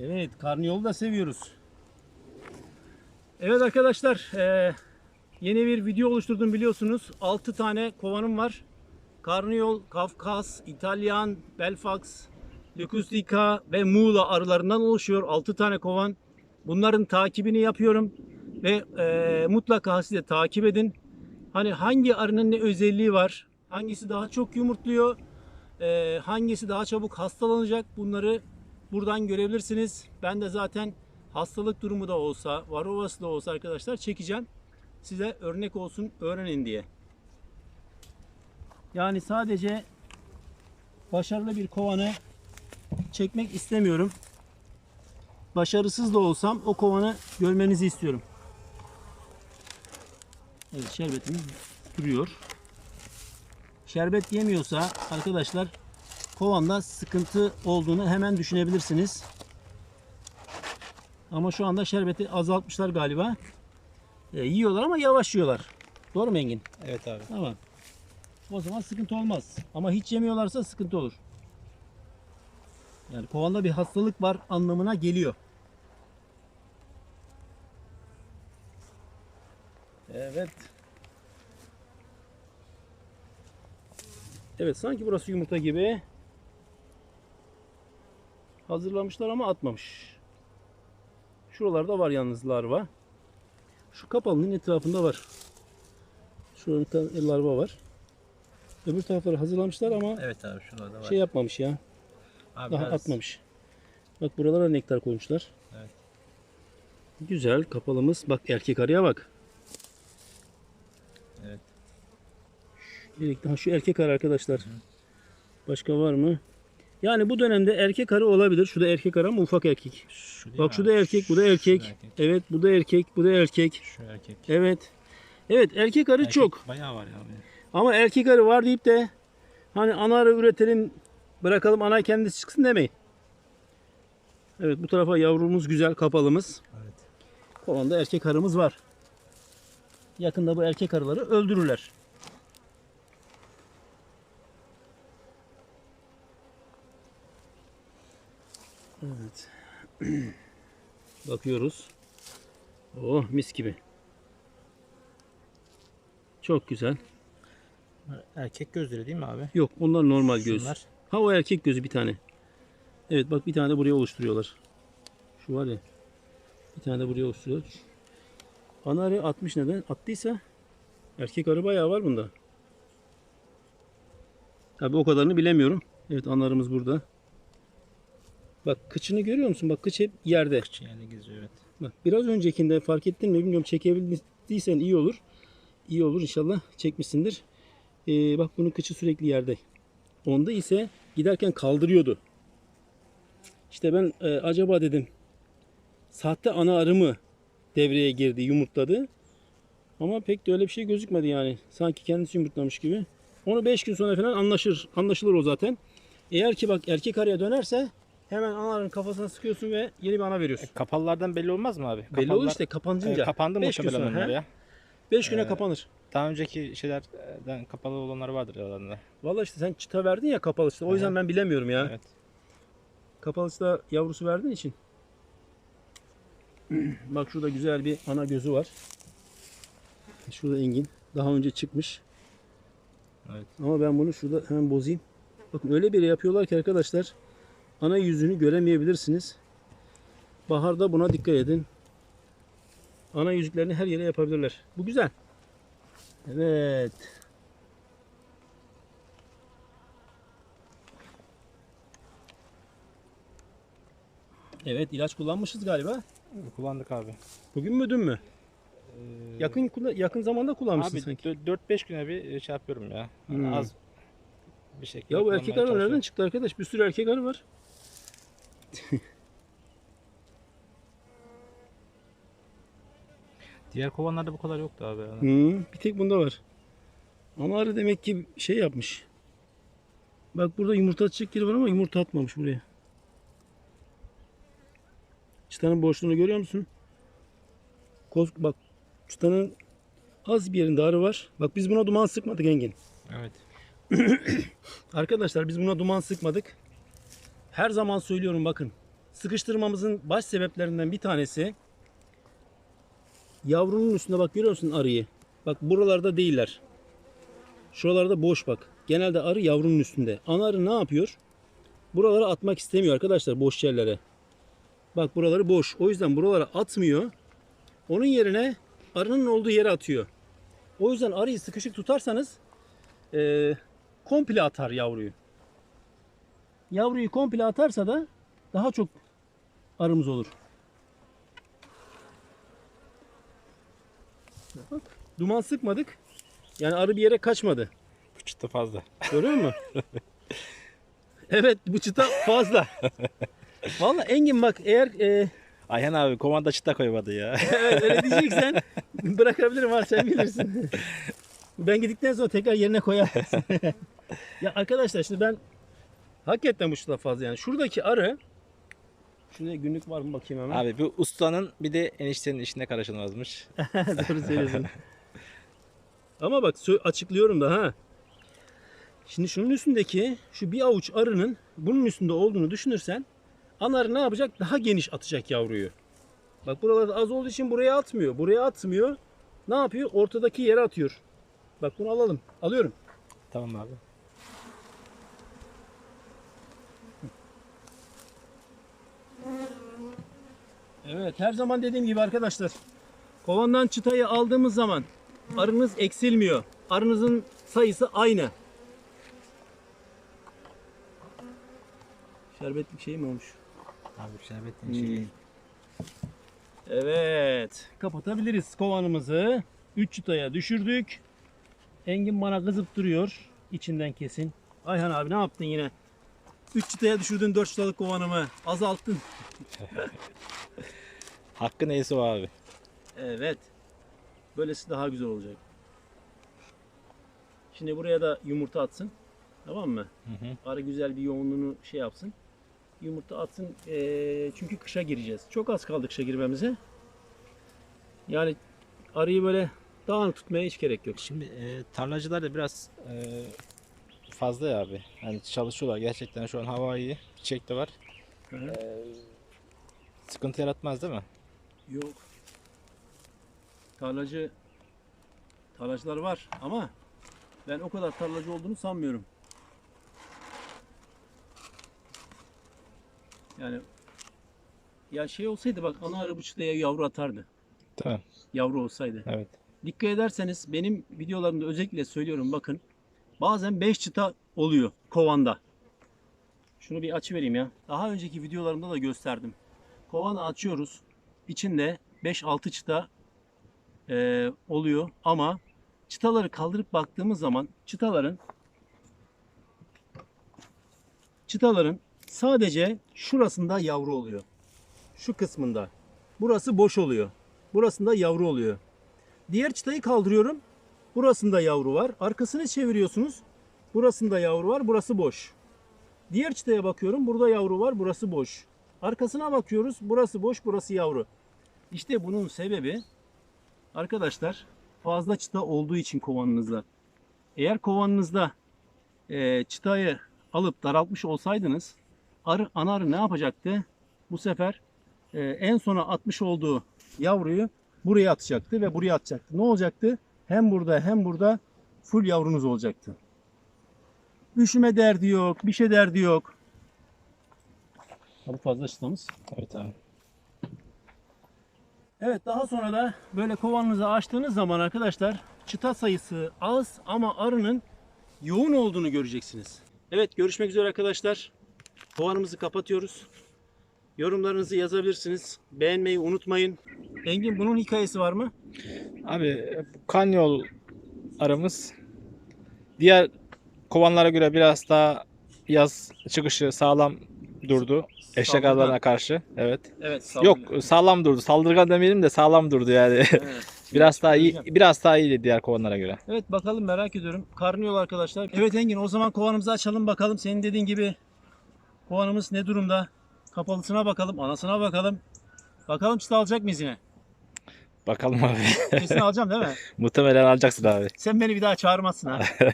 Evet, karnıyolu da seviyoruz. Evet arkadaşlar, eee, yeni bir video oluşturdum biliyorsunuz. 6 tane kovanım var. Karnıyol, Kafkas, İtalyan, Belfax, Leucostica ve Muğla arılarından oluşuyor. 6 tane kovan. Bunların takibini yapıyorum ve eee, mutlaka siz de takip edin. Hani hangi arının ne özelliği var? Hangisi daha çok yumurtluyor? eee, hangisi daha çabuk hastalanacak? Bunları buradan görebilirsiniz. Ben de zaten hastalık durumu da olsa, varovası da olsa arkadaşlar çekeceğim. Size örnek olsun, öğrenin diye. Yani sadece başarılı bir kovanı çekmek istemiyorum. Başarısız da olsam o kovanı görmenizi istiyorum. Evet şerbetimiz duruyor. Şerbet yemiyorsa arkadaşlar kovanda sıkıntı olduğunu hemen düşünebilirsiniz. Ama şu anda şerbeti azaltmışlar galiba. E, yiyorlar ama yavaş yiyorlar. Doğru mu Engin? Evet abi. Tamam. O zaman sıkıntı olmaz. Ama hiç yemiyorlarsa sıkıntı olur. Yani kovanda bir hastalık var anlamına geliyor. Evet. Evet sanki burası yumurta gibi. Hazırlamışlar ama atmamış. Şuralarda var yalnız larva. Şu kapalının etrafında var. Şurada bir tane larva var. Öbür tarafları hazırlamışlar ama Evet abi şurada var. şey yapmamış ya. abi Daha biraz- atmamış. Bak buralara nektar koymuşlar. Evet. Güzel kapalımız. Bak erkek arıya bak. Evet. Daha şu erkek arı arkadaşlar. Başka var mı? Yani bu dönemde erkek arı olabilir. Şu da erkek arı ama ufak erkek. Şu Bak şu da erkek, bu da erkek. Erkek. Evet, bu da erkek, bu da erkek. Şu erkek. Evet. Evet, erkek arı Erkek çok. Bayağı var ya abi. Ama erkek arı var deyip de hani ana arı üretelim, bırakalım ana kendisi çıksın demeyin. Evet, bu tarafa yavrumuz güzel, kapalımız. Evet. Kovanda erkek arımız var. Yakında bu erkek arıları öldürürler. Evet. Bakıyoruz. Oh mis gibi. Çok güzel. Erkek gözleri değil mi abi? Yok onlar normal göz. Şunlar. Ha o erkek gözü bir tane. Evet bak bir tane de buraya oluşturuyorlar. Şu var ya. Bir tane de buraya oluşturuyorlar. Ana arı 60 neden? Attıysa erkek arı bayağı var bunda. Tabi o kadarını bilemiyorum. Evet analarımız burada. Bak kıçını görüyor musun? Bak kıç hep yerde. Kıçı yerine geziyor evet. Bak biraz öncekinde fark ettin mi bilmiyorum çekebildiysen iyi olur. İyi olur inşallah çekmişsindir. Ee, bak bunun kıçı sürekli yerde. Onda ise giderken kaldırıyordu. İşte ben e, acaba dedim sahte ana arı mı devreye girdi yumurtladı. Ama pek de öyle bir şey gözükmedi yani. Sanki kendisi yumurtlamış gibi. Onu 5 gün sonra falan anlaşır, anlaşılır o zaten. Eğer ki bak erkek arıya dönerse hemen ana arının kafasına sıkıyorsun ve yeni bir ana veriyorsun. Kapalılardan belli olmaz mı abi? Belli olur işte E, kapanınca. kapandı mı muhtemelen onlar ya? 5 güne Ee, kapanır. Daha önceki şeylerden kapalı olanlar vardır aralarında. Vallahi işte sen çıta verdin ya kapalı çıta. O yüzden Aha. ben bilemiyorum ya. Evet. Kapalı çıta yavrusu verdiğin için. Bak şurada güzel bir ana gözü var. Şurada Engin. Daha önce çıkmış. Evet. Ama ben bunu şurada hemen bozayım. Bakın öyle bir yapıyorlar ki arkadaşlar ana yüzünü göremeyebilirsiniz. Baharda buna dikkat edin. Ana yüzüklerini her yere yapabilirler. Bu güzel. Evet. Evet ilaç kullanmışız galiba. Kullandık abi. Bugün mü dün mü? Yakın kula- yakın zamanda kullanmışsın Abi sanki. 4-5 güne bir şey yapıyorum ya. Hmm. Az bir şekilde Ya bu erkek arı nereden çıktı arkadaş? Bir sürü erkek arı var. Diğer kovanlarda bu kadar yoktu abi. Yani. Hı, bir tek bunda var. Ana arı demek ki şey yapmış. Bak burada yumurta atacak yeri var ama yumurta atmamış buraya. Çıtanın boşluğunu görüyor musun? Koz, bak çıtanın az bir yerinde arı var. Bak biz buna duman sıkmadık Engin. Evet. Arkadaşlar biz buna duman sıkmadık. Her zaman söylüyorum bakın. sıkıştırmamızın baş sebeplerinden bir tanesi yavrunun üstünde bak görüyor musun arıyı? Bak buralarda değiller. Şuralarda boş bak. Genelde arı yavrunun üstünde. Ana arı ne yapıyor? Buralara atmak istemiyor arkadaşlar boş yerlere. Bak buraları boş. O yüzden buralara atmıyor. Onun yerine arının olduğu yere atıyor. O yüzden arıyı sıkışık tutarsanız eee, komple atar yavruyu. Yavruyu komple atarsa da daha çok arımız olur. Bak, duman sıkmadık. Yani arı bir yere kaçmadı. Bu çıta fazla. Görüyor musun? evet bu çıta fazla. Vallahi Engin bak eğer e, Ayhan abi komanda çıta koymadı ya. evet, öyle diyeceksen bırakabilirim var sen bilirsin. ben gittikten sonra tekrar yerine koyarsın. ya arkadaşlar şimdi ben hakikaten bu çıta fazla yani. Şuradaki arı Şurada günlük var mı bakayım hemen. abi bu ustanın bir de eniştenin işine karışılmazmış. Doğru söylüyorsun. Ama bak açıklıyorum da ha. Şimdi şunun üstündeki şu bir avuç arının bunun üstünde olduğunu düşünürsen ana arı ne yapacak? Daha geniş atacak yavruyu. Bak buralarda az olduğu için buraya atmıyor. Buraya atmıyor. Ne yapıyor? Ortadaki yere atıyor. Bak bunu alalım. Alıyorum. Tamam abi. Evet her zaman dediğim gibi arkadaşlar kovandan çıtayı aldığımız zaman arınız eksilmiyor. Arınızın sayısı aynı. Şerbetlik şey mi olmuş? Abi şerbetin Hmm. şeyi. Evet kapatabiliriz kovanımızı. 3 çıtaya düşürdük. Engin bana kızıp duruyor. İçinden kesin. Ayhan abi ne yaptın yine? 3 çıtaya düşürdün 4 çıtalık kovanımı. Azalttın. Hakkı neyse o abi. Evet. Böylesi daha güzel olacak. Şimdi buraya da yumurta atsın. Tamam mı? Hı hı. Arı güzel bir yoğunluğunu şey yapsın. Yumurta atsın. Ee, çünkü kışa gireceğiz. Çok az kaldı kışa girmemize. Yani arıyı böyle dağınık tutmaya hiç gerek yok. Şimdi e, tarlacılar da biraz e, fazla ya abi. Yani çalışıyorlar gerçekten şu an hava iyi. Çiçek de var. Hı hı. E, sıkıntı yaratmaz değil mi? Yok. Tarlacı tarlacılar var ama ben o kadar tarlacı olduğunu sanmıyorum. Yani ya şey olsaydı bak ana çıtaya yavru atardı. Mi? Yavru olsaydı. Evet. Dikkat ederseniz benim videolarımda özellikle söylüyorum bakın. Bazen 5 çıta oluyor kovanda. Şunu bir açı ya. Daha önceki videolarımda da gösterdim. Kovanı açıyoruz. İçinde 5-6 çıta e, oluyor ama çıtaları kaldırıp baktığımız zaman çıtaların çıtaların sadece şurasında yavru oluyor. Şu kısmında. Burası boş oluyor. Burasında yavru oluyor. Diğer çıtayı kaldırıyorum. Burasında yavru var. Arkasını çeviriyorsunuz. Burasında yavru var. Burası boş. Diğer çıtaya bakıyorum. Burada yavru var. Burası boş. Arkasına bakıyoruz. Burası boş. Burası yavru. İşte bunun sebebi arkadaşlar fazla çıta olduğu için kovanınızda. Eğer kovanınızda e, çıtayı alıp daraltmış olsaydınız arı, ana arı ne yapacaktı? Bu sefer e, en sona atmış olduğu yavruyu buraya atacaktı ve buraya atacaktı. Ne olacaktı? Hem burada hem burada full yavrunuz olacaktı. Üşüme derdi yok, bir şey derdi yok. Bu fazla çıtamız. Evet abi. Evet daha sonra da böyle kovanınızı açtığınız zaman arkadaşlar çıta sayısı az ama arının yoğun olduğunu göreceksiniz. Evet görüşmek üzere arkadaşlar. Kovanımızı kapatıyoruz. Yorumlarınızı yazabilirsiniz. Beğenmeyi unutmayın. Engin bunun hikayesi var mı? Abi kanyol aramız diğer kovanlara göre biraz daha yaz çıkışı sağlam durdu. Eşek Saldırgan. karşı. Evet. Evet. Yok sağlam durdu. Saldırgan demeyelim de sağlam durdu yani. Evet. biraz daha iyi biraz daha iyiydi diğer kovanlara göre. Evet bakalım merak ediyorum. Karnıyol arkadaşlar. Evet Engin o zaman kovanımızı açalım bakalım. Senin dediğin gibi kovanımız ne durumda? Kapalısına bakalım, anasına bakalım. Bakalım çıta alacak mıyız yine? Bakalım abi. Kesin alacağım değil mi? Muhtemelen alacaksın abi. Sen beni bir daha çağırmazsın ha.